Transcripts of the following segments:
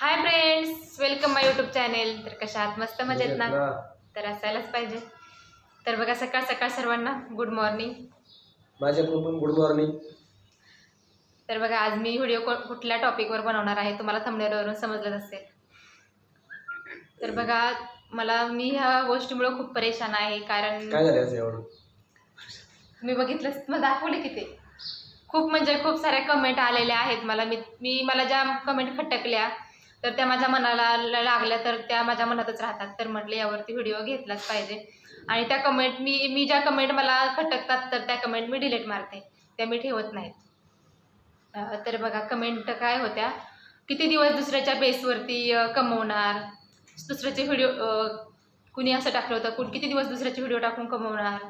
Hi friends welcome my YouTube channel तर कशा आहात? मस्त मजेत ना? तर असायलाच पाहिजे. तर बघा सकाळ सकाळ सर्वांना गुड मॉर्निंग माझ्याकडून पण गुड मॉर्निंग तर बघा आज मी व्हिडिओ कुठल्या टॉपिकवर बनवणार आहे? तुम्हाला थंबनेलवरून समजलंच असेल. तर बघा मला मी ह्या गोष्टीमुळे खूप परेशान आहे कारण काय झालं असं एवढं? मी बघितलं मग दाखवले की ते. खूप म्हणजे खूप साऱ्या कमेंट आलेल्या आहेत मला. मी मी मला ज्या कमेंट खटकल्या तर त्या माझ्या मनाला ल- लागल्या तर त्या माझ्या मनातच राहतात. तर म्हटलं यावरती व्हिडिओ घेतलाच पाहिजे. आणि त्या कमेंट मी मी ज्या कमेंट मला खटकतात तर त्या कमेंट मी डिलीट मारते. त्या मी ठेवत नाहीत. तर बघा कमेंट काय होत्या? किती दिवस दुसऱ्याच्या बेसवरती कमवणार? दुसऱ्याचे व्हिडिओ कुणी असं टाकलं होतं? कुण किती दिवस दुसऱ्याचे व्हिडिओ टाकून कमवणार?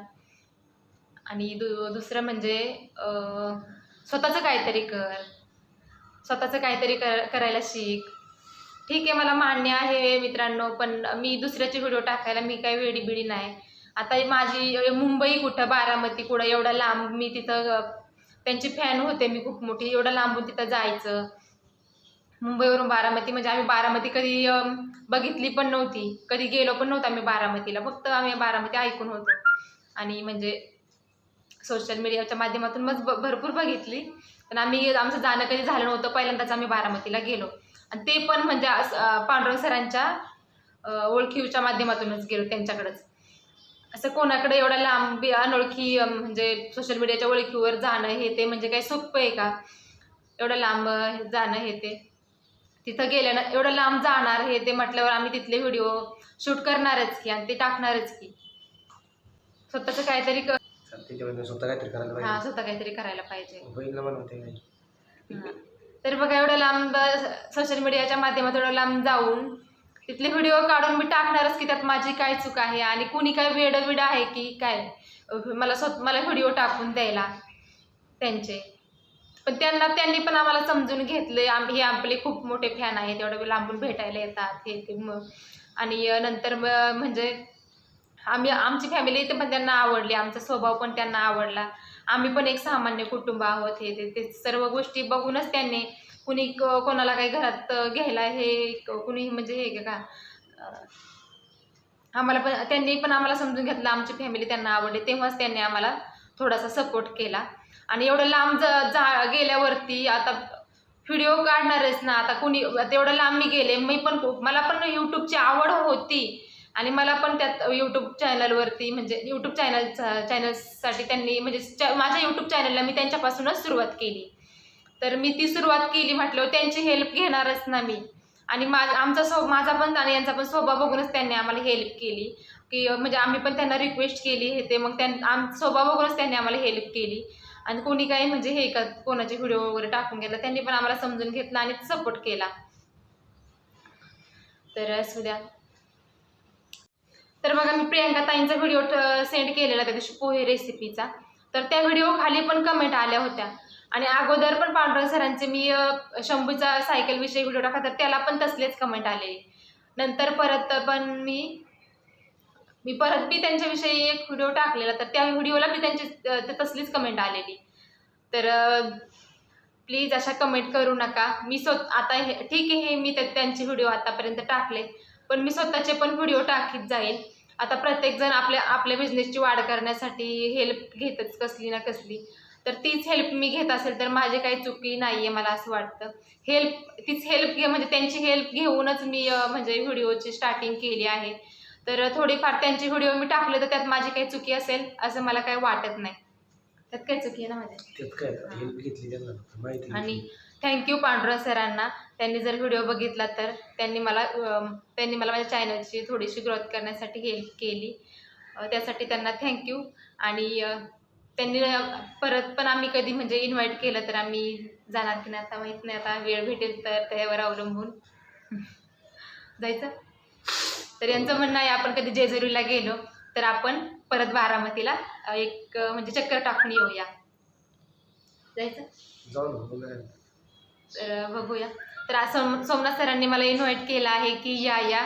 आणि दु दुसरं म्हणजे स्वतःचं काहीतरी कर. स्वतःचं काहीतरी कर करायला शिक. ठीक आहे मला मान्य आहे मित्रांनो पण मी दुसऱ्याचे व्हिडिओ टाकायला मी काही वेडी बिडी नाही. आता माझी मुंबई कुठं बारामती कुठं एवढं लांब मी तिथं त्यांची फॅन होते मी खूप मोठी एवढं लांबून तिथं जायचं. मुंबईवरून बारामती म्हणजे आम्ही बारामती कधी बघितली पण नव्हती. कधी गेलो पण नव्हतं आम्ही बारामतीला फक्त आम्ही बारामती ऐकून होतो. आणि म्हणजे सोशल मीडियाच्या माध्यमातून मग भरपूर बघितली. पण आम्ही आमचं जाणं कधी झालं नव्हतं पहिल्यांदाच आम्ही बारामतीला गेलो. आणि ते पण म्हणजे पांडुरंग सरांच्या ओळखीच्या माध्यमातूनच गेलो त्यांच्याकडंच. असं कोणाकडे एवढा लांब अनोळखी म्हणजे सोशल मीडियाच्या ओळखीवर जाणं हे ते म्हणजे काही सोपं आहे का? एवढं लांब जाणं हे ते. तिथं गेल्यानं एवढं लांब जाणार हे ते म्हटल्यावर आम्ही तिथले व्हिडिओ शूट करणारच की आणि ते टाकणारच की. स्वतःचं काहीतरी स्वतः काहीतरी करायला हा पाहिजे. स्वतः काहीतरी करायला पाहिजे. तर बघा एवढं लांब सोशल मीडियाच्या माध्यमातून एवढं लांब जाऊन तिथले व्हिडिओ काढून मी टाकणारच की त्यात माझी काय चूक आहे आणि कुणी काय वेडविड आहे की काय. मला स्वत मला व्हिडिओ टाकून द्यायला त्यांचे. पण त्यांना त्यांनी पण आम्हाला समजून घेतले आम हे आपले खूप मोठे फॅन आहेत एवढं लांबून भेटायला येतात हे ते मग आणि नंतर म्हणजे आम्ही आमची फॅमिली इथे पण त्यांना आवडली आमचा स्वभाव पण त्यांना आवडला. आम्ही पण एक सामान्य कुटुंब आहोत हे ते ते सर्व गोष्टी बघूनच त्यांनी कुणी कोणाला काही घरात घ्यायला हे कुणी म्हणजे हे का आम्हाला पण त्यांनी पण आम्हाला समजून घेतलं आमची फॅमिली त्यांना आवडली तेव्हाच त्यांनी आम्हाला थोडासा सपोर्ट केला. आणि एवढं लांब ज जा गेल्यावरती आता व्हिडिओ काढणारच ना आता कुणी तेवढं लांब मी गेले मी पण खूप- मला पण यूट्यूबची आवड होती. आणि मला पण त्यात यूट्यूब चॅनलवरती म्हणजे यूट्यूब चॅनल चॅनल्ससाठी त्यांनी म्हणजे च- माझ्या यूट्यूब चॅनलला मी त्यांच्यापासूनच सुरुवात केली. तर मी ती सुरुवात केली म्हटलं त्यांची हेल्प घेणारच ना मी. आणि मा आमचा स्व माझा पण आणि यांचा पण स्वभाव बघूनच त्यांनी आम्हाला हेल्प केली. की म्हणजे आम्ही पण त्यांना रिक्वेस्ट केली हे ते मग त्यां आम स्वभाव बघूनच त्यांनी आम्हाला हेल्प केली. आणि कोणी काही म्हणजे हे का कोणाचे व्हिडिओ वगैरे टाकून गेला त्यांनी पण आम्हाला समजून घेतलं आणि सपोर्ट केला. तर असू द्या. तर बघा मी प्रियांका ताईंचा व्हिडिओ सेंड केलेला त्या दिवशी पोहे रेसिपीचा तर त्या व्हिडिओ खाली पण कमेंट आल्या होत्या. आणि अगोदर पण पांडुरंग सरांचे मी शंभूचा सायकलविषयी व्हिडिओ टाका तर त्याला पण तसलेच कमेंट आलेले नंतर परत पण मी मी परत मी त्यांच्याविषयी एक व्हिडिओ टाकलेला तर त्या व्हिडिओला मी त्यांची तसलीच कमेंट आलेली. तर प्लीज अशा कमेंट करू नका. मी स्वत आता हे ठीक आहे हे मी त्यांचे व्हिडिओ आतापर्यंत टाकले. पण मी स्वतःचे पण व्हिडिओ टाकीत जाईल आता प्रत्येकजण आपल्या आपल्या बिझनेसची वाढ करण्यासाठी हेल्प घेतच कसली ना कसली. तर तीच हेल्प मी घेत असेल तर माझी काही चुकी नाही आहे मला असं वाटतं. हेल्प तीच हेल्प घे म्हणजे त्यांची हेल्प घेऊनच मी म्हणजे व्हिडिओची स्टार्टिंग केली आहे. तर थोडीफार त्यांचे व्हिडिओ मी टाकले तर त्यात माझी काही चुकी असेल असं मला काही वाटत नाही. त्यात काही चुकी आहे ना माझ्या आणि. थँक्यू पांडुरंग सरांना. त्यांनी जर व्हिडिओ बघितला तर त्यांनी मला त्यांनी मला माझ्या चॅनलची थोडीशी ग्रोथ करण्यासाठी हेल्प केली. त्यासाठी त्यांना थँक्यू आणि त्यांनी परत पण आम्ही कधी म्हणजे इन्व्हाइट केलं तर आम्ही जाणार की नाही आता माहीत नाही. आता वेळ भेटेल तर त्यावर अवलंबून. जायचं? तर यांचं म्हणणं आहे आपण कधी जेजुरीला गेलो तर आपण परत बारामतीला एक म्हणजे चक्कर टाकून येऊया. जायचं. तर बघूया. तर आज सोम सोमनाथ सरांनी मला इन्व्हाइट केलं आहे की या या.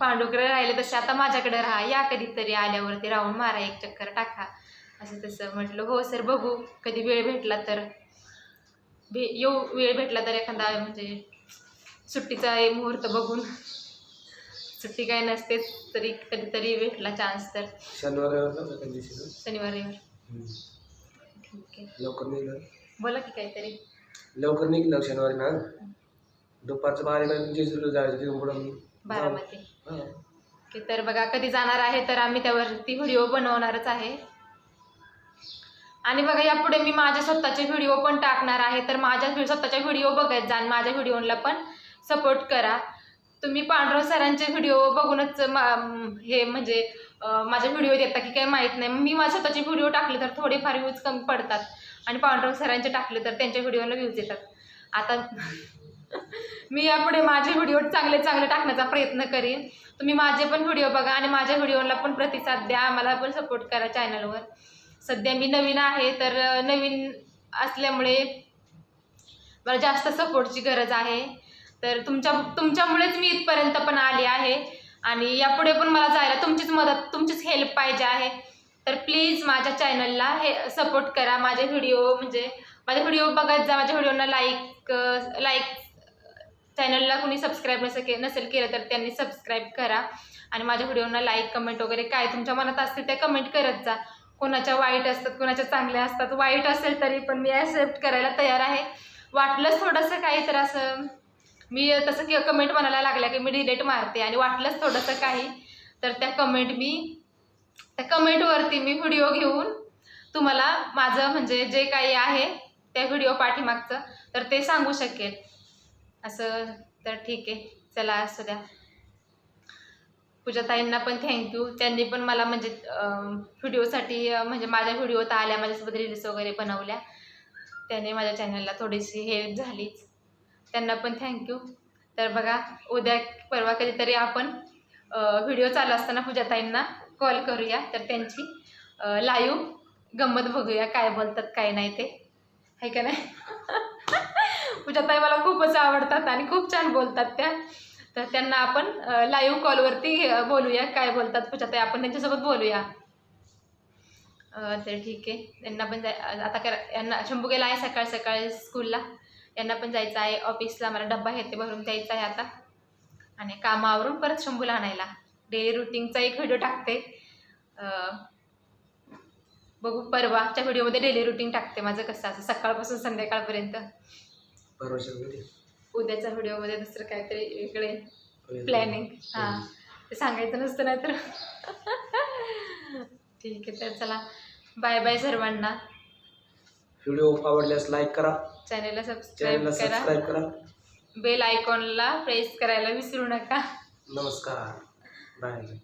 पांडुकडे राहिले तसे आता माझ्याकडे राहा. या कधीतरी आल्यावरती राहून मारा एक चक्कर टाका. असं तसं म्हटलं हो सर बघू. कधी वेळ भेटला तर. भे येऊ वेळ भेटला तर एखादा म्हणजे सुट्टीचा मुहूर्त बघून. सुट्टी काय नसतेच तरी कधीतरी भेटला चान्स तर. शनिवार? शनिवार लवकर बोला की काहीतरी. लवकर निघलं शनिवारी ना. दुपारचं बारा जेजुरीला जायचं तिथून पुढं. बारामती हां. की तर बघा कधी जाणार आहे तर आम्ही त्यावरती व्हिडिओ बनवणारच आहे. आणि बघा यापुढे मी माझे स्वतःचे व्हिडिओ पण टाकणार आहे तर माझ्या व्हि- स्वतःच्या व्हिडिओ बघत जा आणि माझ्या व्हिडिओला पण सपोर्ट करा. तुम्ही पांडुरंग सरांचे व्हिडिओ बघूनच मा- हे म्हणजे अं, माझे व्हिडिओ येतात की काही माहीत नाही. मी माझ्या स्वतःचे व्हिडिओ टाकले तर थोडेफार व्ह्यूज कमी पडतात. आणि पांडुरंग सरांचे टाकले तर त्यांच्या व्हिडिओला व्ह्यूज येतात. आता मी यापुढे माझे व्हिडिओ चांगले चांगले टाकण्याचा प्रयत्न करीन. तुम्ही माझे पण व्हिडिओ बघा आणि माझ्या व्हिडिओला पण प्रतिसाद द्या. मला पण सपोर्ट करा चॅनलवर सध्या मी नवीन आहे तर नवीन असल्यामुळे मला जास्त सपोर्टची गरज आहे. तर तुमच्या तुमच्यामुळेच मी इथपर्यंत पण आली आहे. आणि यापुढे पण मला जायला तुमचीच मदत तुमचीच हेल्प पाहिजे आहे. तर प्लीज माझ्या चॅनलला हे सपोर्ट करा. माझे व्हिडिओ म्हणजे माझे व्हिडिओ बघत जा. माझ्या व्हिडिओना लाईक लाईक चॅनलला कुणी सबस्क्राईब नसेल के नसेल केलं तर त्यांनी सबस्क्राईब करा. आणि माझ्या व्हिडिओना लाईक कमेंट वगैरे काय तुमच्या मनात असतील ते कमेंट करत जा. कोणाच्या वाईट असतात कोणाच्या चांगल्या असतात वाईट असेल तरी पण मी ॲक्सेप्ट करायला तयार आहे. वाटलंच थोडंसं काही तर असं मी तसं की कमेंट म्हणायला लागल्या की मी डिलेट मारते. आणि वाटलंच थोडंसं काही तर त्या कमेंट मी त्या कमेंटवरती मी व्हिडिओ घेऊन तुम्हाला माझं म्हणजे जे काही आहे त्या व्हिडिओ पाठीमागचं तर ते सांगू शकेल असं तर ठीक आहे. चला असू द्या. पूजाताईंना पण थँक्यू त्यांनी पण मला म्हणजे व्हिडिओसाठी म्हणजे माझ्या व्हिडिओत आल्या माझ्यासोबत रील्स वगैरे बनवल्या. त्याने माझ्या चॅनलला थोडीशी हेल्प झालीच. त्यांना पण थँक्यू तर बघा उद्या परवा कधीतरी आपण व्हिडिओ चालू असताना पूजाताईंना कॉल करूया तर त्यांची लाईव्ह गंमत बघूया काय बोलतात काय नाही ते. आहे का नाही? पूजाताई मला खूपच आवडतात आणि खूप छान बोलतात त्या. तर त्यांना आपण लाईव्ह कॉलवरती बोलूया काय बोलतात पूजाताई. आपण त्यांच्यासोबत बोलूया. तर ठीक आहे. त्यांना पण जाय आता कर यांना शंभू गेला आहे सकाळ सकाळी स्कूलला. यांना पण जायचं आहे ऑफिसला. मला डब्बा हे ते भरून द्यायचा आहे आता. आणि कामावरून परत शंभूला आणायला. डेली रुटीनचा एक व्हिडिओ टाकते. बघू परवाच्या व्हिडिओमध्ये डेली रुटीन टाकते माझं कसं असं सकाळपासून संध्याकाळपर्यंत. उद्याच्या व्हिडिओमध्ये दुसरं काहीतरी वेगळे प्लॅनिंग हां ते सांगायचं नसतं नाही तर. ठीक आहे तर चला. बाय बाय सर्वांना. व्हिडिओ आवडल्यास लाईक करा. चॅनलला सबस्क्राईब चॅनलला करा. सबस्क्राईब करा. बेल आयकॉनला प्रेस करायला विसरू नका. नमस्कार. बाय